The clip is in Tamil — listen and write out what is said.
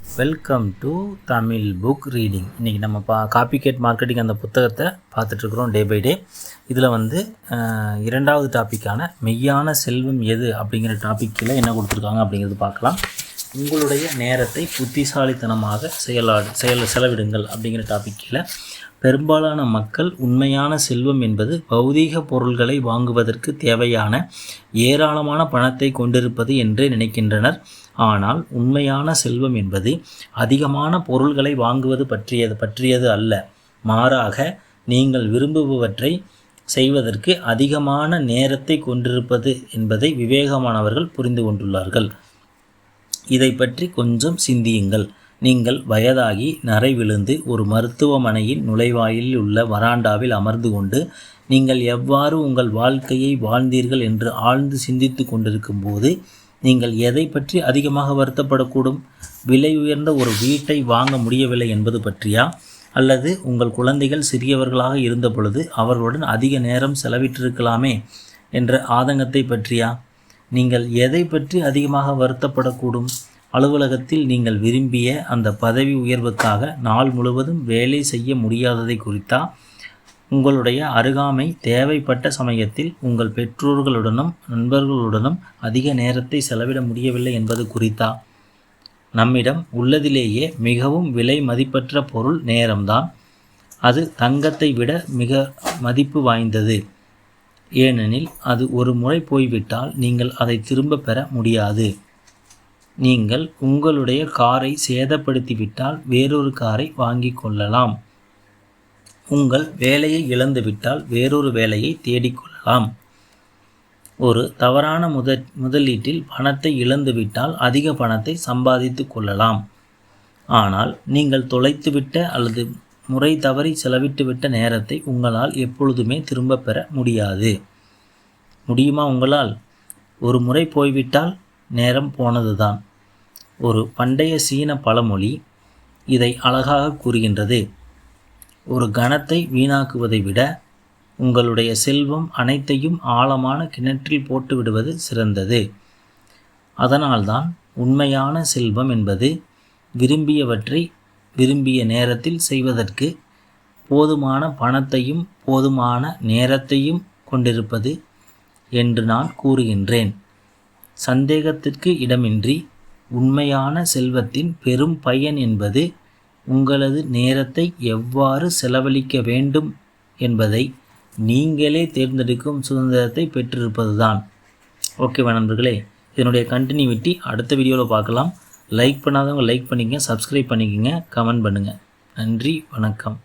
Welcome to Tamil book reading இன்றைக்கி நம்ம பா காப்பி கேட் மார்க்கெட்டிங் அந்த புத்தகத்தை பார்த்துட்ருக்குறோம் டே பை டே இதில் வந்து இரண்டாவது டாப்பிக்கான மெய்யான செல்வம் எது அப்படிங்கிற டாப்பிக்கில் என்ன கொடுத்துருக்காங்க அப்படிங்கிறது பார்க்கலாம். உங்களுடைய நேரத்தை புத்திசாலித்தனமாக செயலாடு செயல் செலவிடுங்கள் அப்படிங்கிற டாப்பிக்கில் பெரும்பாலான மக்கள் உண்மையான செல்வம் என்பது பௌதீக பொருள்களை வாங்குவதற்கு தேவையான ஏராளமான பணத்தை கொண்டிருப்பது என்றே நினைக்கின்றனர். ஆனால் உண்மையான செல்வம் என்பது அதிகமான பொருள்களை வாங்குவது பற்றியது பற்றியது அல்ல. மாறாக நீங்கள் விரும்புபவற்றை செய்வதற்கு அதிகமான நேரத்தை கொண்டிருப்பது என்பதை விவேகமானவர்கள் புரிந்து கொண்டுள்ளார்கள். இதை பற்றி கொஞ்சம் சிந்தியுங்கள். நீங்கள் வயதாகி நரை விழுந்து ஒரு மருத்துவமனையின் நுழைவாயிலில் உள்ள வராண்டாவில் அமர்ந்து கொண்டு நீங்கள் எவ்வாறு உங்கள் வாழ்க்கையை வாழ்ந்தீர்கள் என்று ஆழ்ந்து சிந்தித்து கொண்டிருக்கும் போது நீங்கள் எதை பற்றி அதிகமாக வருத்தப்படக்கூடும்? விலை உயர்ந்த ஒரு வீட்டை வாங்க முடியவில்லை என்பது பற்றியா? அல்லது உங்கள் குழந்தைகள் சிறியவர்களாக இருந்த பொழுது அவர்களுடன் அதிக நேரம் செலவிட்டிருக்கலாமே என்ற ஆதங்கத்தை பற்றியா? நீங்கள் எதை பற்றி அதிகமாக வருத்தப்படக்கூடும்? அலுவலகத்தில் நீங்கள் விரும்பிய அந்த பதவி உயர்வுக்காக நாள் முழுவதும் வேலை செய்ய முடியாததை குறித்தா உங்களுடைய அருகாமை தேவைப்பட்ட சமயத்தில் உங்கள் பெற்றோர்களுடனும் நண்பர்களுடனும் அதிக நேரத்தை செலவிட முடியவில்லை என்பது குறித்தா? நம்மிடம் உள்ளதிலேயே மிகவும் விலை மதிப்பற்ற பொருள் நேரம்தான். அது தங்கத்தை விட மிக மதிப்பு வாய்ந்தது. ஏனெனில் அது ஒரு முறை போய்விட்டால் நீங்கள் அதை திரும்ப பெற முடியாது. நீங்கள் உங்களுடைய காரை சேதப்படுத்திவிட்டால் வேறொரு காரை வாங்கிக் கொள்ளலாம். உங்கள் வேலையை இழந்துவிட்டால் வேறொரு வேலையை தேடிக்கொள்ளலாம் ஒரு தவறான முத முதலீட்டில் பணத்தை இழந்துவிட்டால் அதிக பணத்தை சம்பாதித்து கொள்ளலாம். ஆனால் நீங்கள் தொலைத்துவிட்ட அல்லது முறை தவறி செலவிட்டுவிட்ட நேரத்தை உங்களால் எப்பொழுதுமே திரும்ப பெற முடியாது. முடியுமா உங்களால்? ஒரு முறை போய்விட்டால் நேரம் போனதுதான். ஒரு பண்டைய சீன பழமொழி இதை அழகாக கூறுகின்றது. ஒரு கணத்தை வீணாக்குவதை விட உங்களுடைய செல்வம் அனைத்தையும் ஆழமான கிணற்றில் போட்டு விடுவது சிறந்தது. அதனால்தான் உண்மையான செல்வம் என்பது விரும்பியவற்றை விரும்பிய நேரத்தில் செய்வதற்கு போதுமான பணத்தையும் போதுமான நேரத்தையும் கொண்டிருப்பது என்று நான் கூறுகின்றேன். சந்தேகத்திற்கு இடமின்றி உண்மையான செல்வத்தின் பெரும் பயன் என்பது உங்களது நேரத்தை எவ்வாறு செலவழிக்க வேண்டும் என்பதை நீங்களே தேர்ந்தெடுக்கும் சுதந்திரத்தை பெற்றிருப்பதுதான். ஓகேவா நண்பர்களே. இதனுடைய கண்டினியூட்டி அடுத்த வீடியோவில் பார்க்கலாம். லைக் பண்ணாதவங்க லைக் பண்ணிக்கங்க சப்ஸ்கிரைப் பண்ணிக்கங்க கமெண்ட் பண்ணுங்கள் நன்றி வணக்கம்.